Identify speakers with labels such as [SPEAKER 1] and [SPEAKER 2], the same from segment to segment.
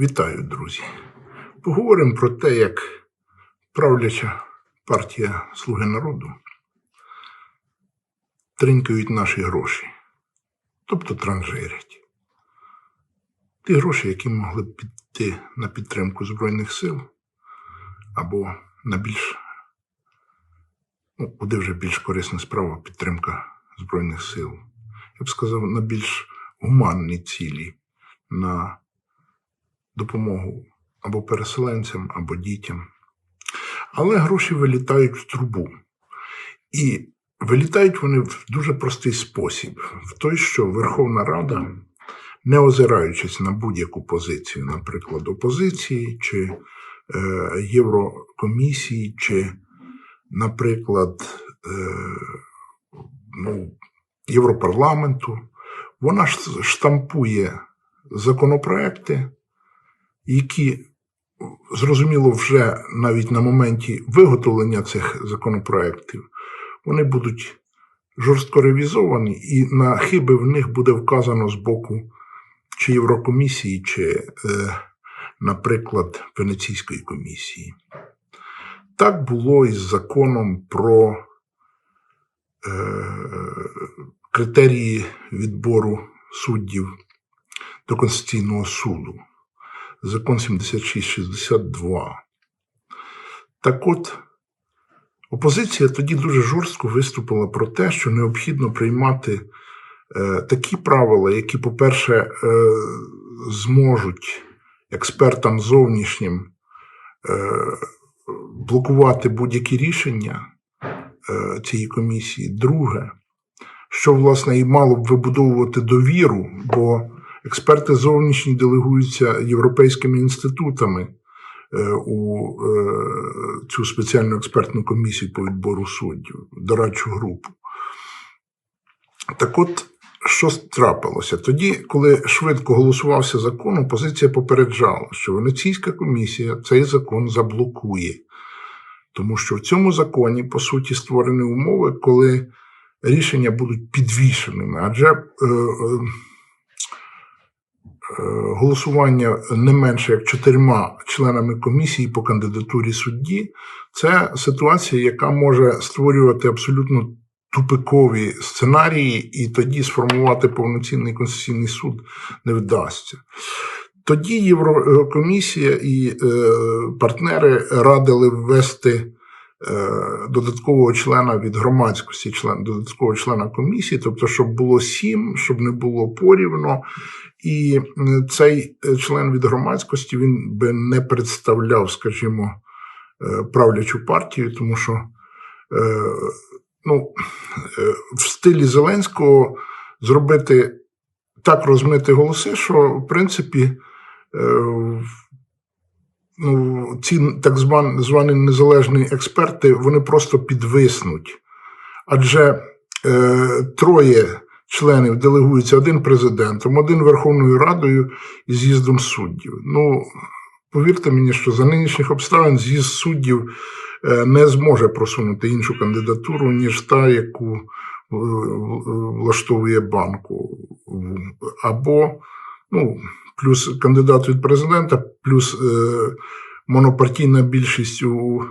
[SPEAKER 1] Вітаю, друзі. Поговоримо про те, як правляча партія Слуги народу тринькають наші гроші, тобто транжирять. Ті гроші, які могли б піти на підтримку Збройних сил або на більш, ну, куди вже більш корисна справа підтримка Збройних сил. Я б сказав, на більш гуманні цілі, на допомогу або переселенцям, або дітям. Але гроші вилітають в трубу. І вилітають вони в дуже простий спосіб: в той, що Верховна Рада, не озираючись на будь-яку позицію, наприклад, опозиції чи е, Єврокомісії, чи, наприклад, е, ну, Європарламенту, вона штампує законопроекти, які, зрозуміло, вже навіть на моменті виготовлення цих законопроєктів, вони будуть жорстко ревізовані, і на хиби в них буде вказано з боку чи Єврокомісії, чи, е, наприклад, Венеційської комісії. Так було із законом про е, критерії відбору суддів до Конституційного суду закон 7662. Так от, опозиція тоді дуже жорстко виступила про те, що необхідно приймати е, такі правила, які, по-перше, е, зможуть експертам зовнішнім е, блокувати будь-які рішення е, цієї комісії. Друге, що, власне, і мало б вибудовувати довіру, бо Експерти зовнішні делегуються європейськими інститутами е, у е, цю спеціальну експертну комісію по відбору суддів, дорадчу групу. Так от, що трапилося? Тоді, коли швидко голосувався закон, опозиція попереджала, що Венеційська комісія цей закон заблокує. Тому що в цьому законі, по суті, створені умови, коли рішення будуть підвішеними. Адже е, Е, голосування не менше як чотирма членами комісії по кандидатурі судді, це ситуація, яка може створювати абсолютно тупикові сценарії, і тоді сформувати повноцінний конституційний суд не вдасться. Тоді Єврокомісія і е, партнери радили ввести. Е, додаткового члена від громадськості, член додаткового члена комісії, тобто, щоб було сім, щоб не було порівно, і цей е, член від громадськості він би не представляв, скажімо, е, правлячу партію, тому що ну, в стилі Зеленського зробити так розмити голоси, що в принципі ну, ці так звані, незалежні експерти вони просто підвиснуть. Адже е, троє членів делегуються один президентом, один Верховною Радою і з'їздом суддів. Ну, повірте мені, що за нинішніх обставин з'їзд суддів е, не зможе просунути іншу кандидатуру, ніж та, яку е, влаштовує банку. Або, ну, плюс кандидат від президента, плюс е, монопартійна більшість у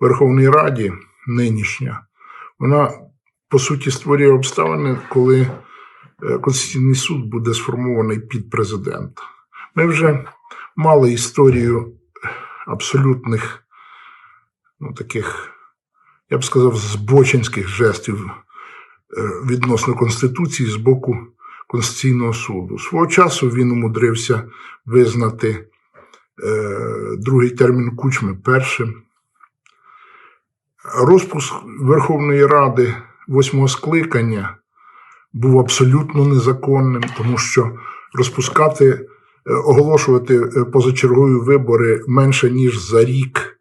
[SPEAKER 1] Верховній Раді нинішня, вона по суті створює обставини, коли е, Конституційний суд буде сформований під президента. Ми вже мали історію абсолютних, ну таких, я б сказав, збочинських жестів е, відносно Конституції з боку Конституційного суду. Свого часу він умудрився визнати е, другий термін кучми першим. Розпуск Верховної Ради восьмого скликання був абсолютно незаконним, тому що розпускати, е, оголошувати е, позачергові вибори менше ніж за рік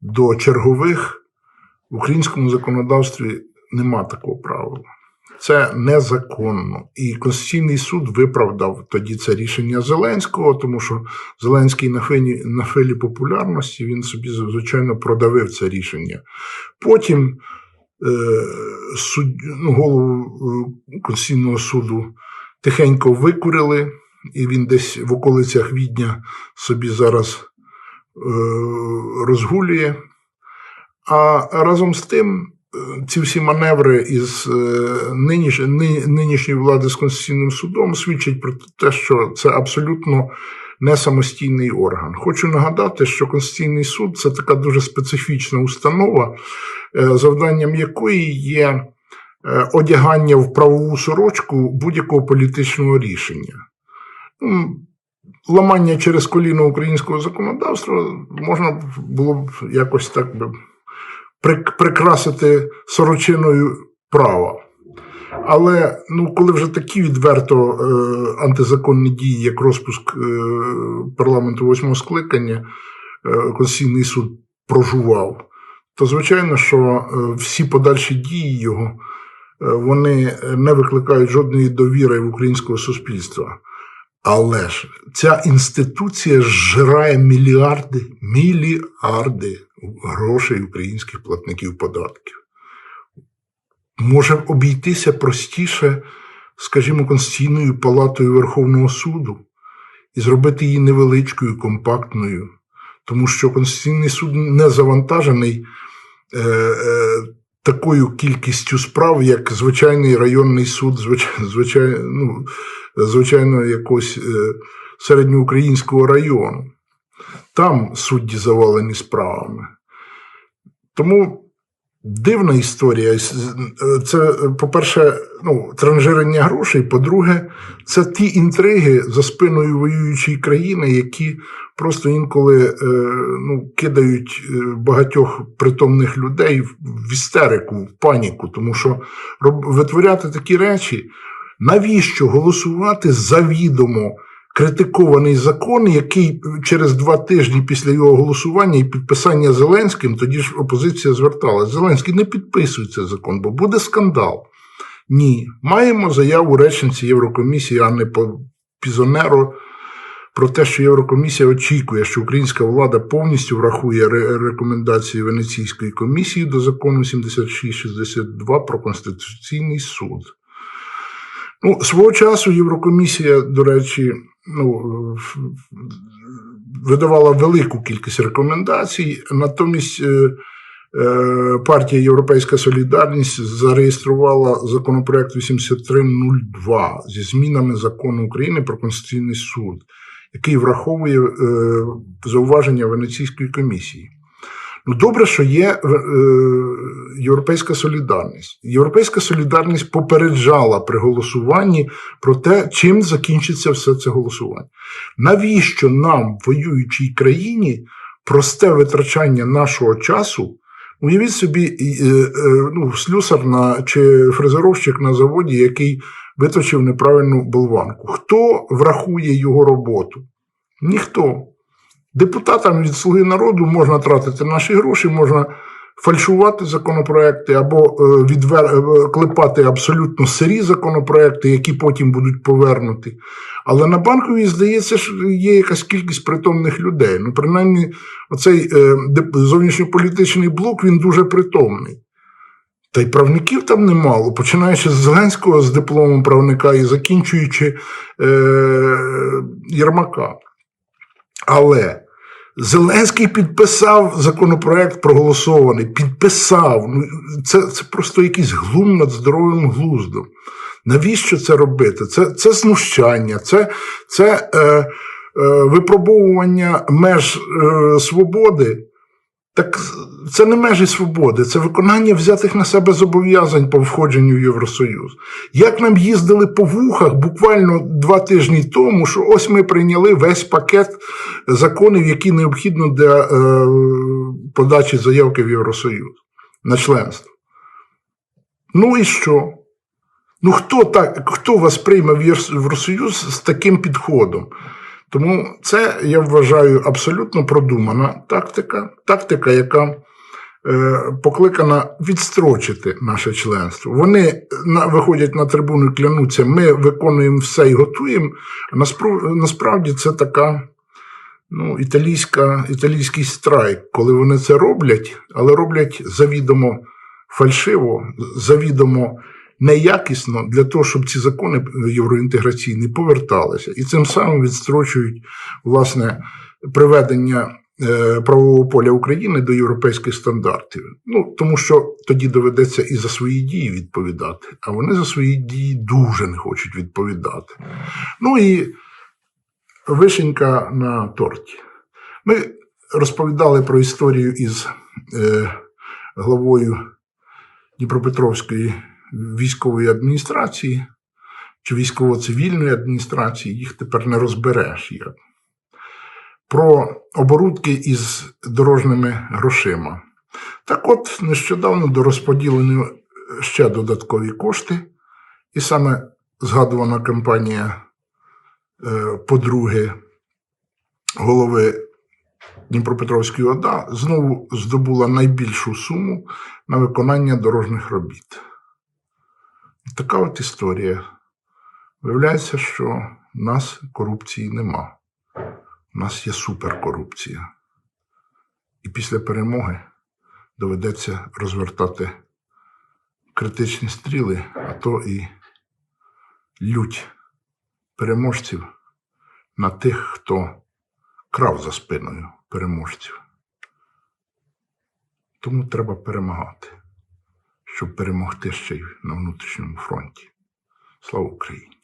[SPEAKER 1] до чергових в українському законодавстві нема такого правила. Це незаконно. І Конституційний суд виправдав тоді це рішення Зеленського, тому що Зеленський на филі, на филі популярності він собі звичайно продавив це рішення. Потім е, суд, ну, голову е, Конституційного суду тихенько викурили, і він десь в околицях Відня собі зараз е, розгулює. А разом з тим, ці всі маневри із е, ниніш, нинішньої влади з Конституційним судом свідчать про те, що це абсолютно не самостійний орган. Хочу нагадати, що Конституційний суд це така дуже специфічна установа, е, завданням якої є е, одягання в правову сорочку будь-якого політичного рішення. Ламання через коліно українського законодавства можна було б якось так би прикрасити сорочиною права. Але ну, коли вже такі відверто е, антизаконні дії, як розпуск е, парламенту восьмого скликання, е, Конституційний суд прожував, то звичайно, що е, всі подальші дії його е, вони не викликають жодної довіри в українського суспільства. Але ж ця інституція зжирає мільярди, мільярди грошей українських платників податків. Може обійтися простіше, скажімо, Конституційною палатою Верховного суду і зробити її невеличкою, компактною, тому що Конституційний суд не завантажений е, е, такою кількістю справ, як звичайний районний суд, звичайно, ну, звичайно якогось е, середньоукраїнського району. Там судді завалені справами. Тому дивна історія. Це, по-перше, ну, транжирення грошей. По-друге, це ті інтриги за спиною воюючої країни, які просто інколи е, ну, кидають е, багатьох притомних людей в істерику, в паніку. Тому що витворяти такі речі, навіщо голосувати завідомо критикований закон, який через два тижні після його голосування і підписання Зеленським, тоді ж опозиція зверталася. Зеленський не підписуй цей закон, бо буде скандал. Ні, маємо заяву речниці Єврокомісії Анни Пізонеро про те, що Єврокомісія очікує, що українська влада повністю врахує рекомендації Венеційської комісії до закону 7662 про Конституційний суд. Ну, свого часу Єврокомісія, до речі, ну, видавала велику кількість рекомендацій, натомість е, е, партія Європейська Солідарність зареєструвала законопроект 8302 зі змінами закону України про Конституційний суд, який враховує е, зауваження Венеційської комісії. Ну, добре, що є е, Європейська солідарність. Європейська солідарність попереджала при голосуванні про те, чим закінчиться все це голосування. Навіщо нам, воюючій країні, просте витрачання нашого часу? Уявіть собі, е, ну, слюсар на, чи фрезеровщик на заводі, який виточив неправильну болванку. Хто врахує його роботу? Ніхто. Депутатам від Слуги народу можна тратити наші гроші, можна фальшувати законопроекти або е, відвер... е, клепати абсолютно сирі законопроекти, які потім будуть повернуті. Але на банковій, здається, що є якась кількість притомних людей. Ну, принаймні, оцей е, зовнішньополітичний блок він дуже притомний. Та й правників там немало, починаючи з Зеленського з дипломом правника і закінчуючи е, Єрмака. Але Зеленський підписав законопроект проголосований, підписав. Ну, це, це просто якийсь глум над здоровим глуздом. Навіщо це робити? Це, це знущання, це, це е, е, випробовування меж е, свободи. Так це не межі свободи, це виконання взятих на себе зобов'язань по входженню в Євросоюз. Як нам їздили по вухах буквально два тижні тому, що ось ми прийняли весь пакет законів, які необхідно для е, подачі заявки в Євросоюз на членство. Ну і що? Ну хто так, хто вас прийме в Євросоюз з таким підходом? Тому це я вважаю абсолютно продумана тактика, тактика, яка е, покликана відстрочити наше членство. Вони на, виходять на трибуну і клянуться, ми виконуємо все і готуємо. Насправді це така ну, італійська, італійський страйк, коли вони це роблять, але роблять завідомо фальшиво, завідомо неякісно для того, щоб ці закони євроінтеграційні поверталися, і цим самим відстрочують власне приведення е, правового поля України до європейських стандартів. Ну тому що тоді доведеться і за свої дії відповідати, а вони за свої дії дуже не хочуть відповідати. Ну і вишенька на торті. Ми розповідали про історію із е, главою Дніпропетровської військової адміністрації чи військово-цивільної адміністрації, їх тепер не розбереш. Як. Про оборудки із дорожніми грошима. Так от, нещодавно до розподілені ще додаткові кошти, і саме згадувана кампанія е, подруги голови Дніпропетровської ОДА знову здобула найбільшу суму на виконання дорожніх робіт. Така от історія. Виявляється, що в нас корупції нема. У нас є суперкорупція. І після перемоги доведеться розвертати критичні стріли, а то і лють переможців на тих, хто крав за спиною переможців. Тому треба перемагати, щоб перемогти ще й на внутрішньому фронті. Слава Україні!